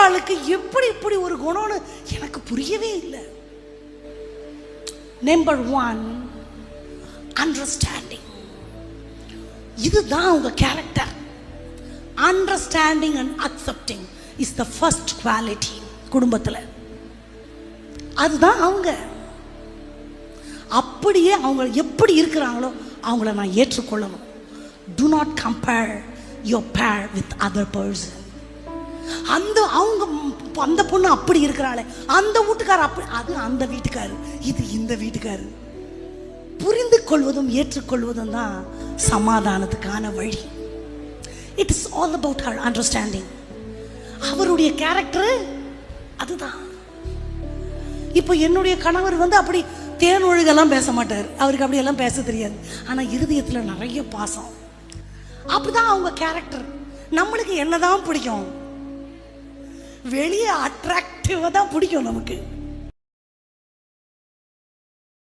ஆளுக்கு எப்படி இப்படி ஒரு குணம்னு எனக்கு புரியவே இல்லை. நம்பர் ஒன் அண்டர்ஸ்டாண்டிங் இதுதான் அவங்க character understanding and accepting is the first quality குடும்பத்தில். அதுதான் அவங்க. அப்படியே அவங்க எப்படி இருக்கிறாங்களோ அவங்கள நான் ஏற்றுக்கொள்ளணும். Do not compare your pair with other person அந்த அவங்க அந்த பொண்ணு அப்படி இருக்கிறாளே. அந்த வீட்டுக்காரர் அப்படி அது அந்த வீட்டுக்காரு இது இந்த வீட்டுக்காரு. புரிந்து கொள்வதும் ஏற்றுக்கொள்வதும் தான் சமாதானத்துக்கான வழி. It is all about her understanding அவருடைய கேரக்டர் அதுதான். இப்போ என்னுடைய கணவர் வந்து அப்படி தேன் ஒழுகெல்லாம் பேச மாட்டார். அவருக்கு அப்படியெல்லாம் பேச தெரியாது. ஆனால் இருதயத்தில் நிறைய பாசம். அப்படிதான் அவங்க கேரக்டர் நம்மளுக்கு என்னதான் பிடிக்கும்? வெளியே அட்ராக்டிவாக தான் பிடிக்கும் நமக்கு.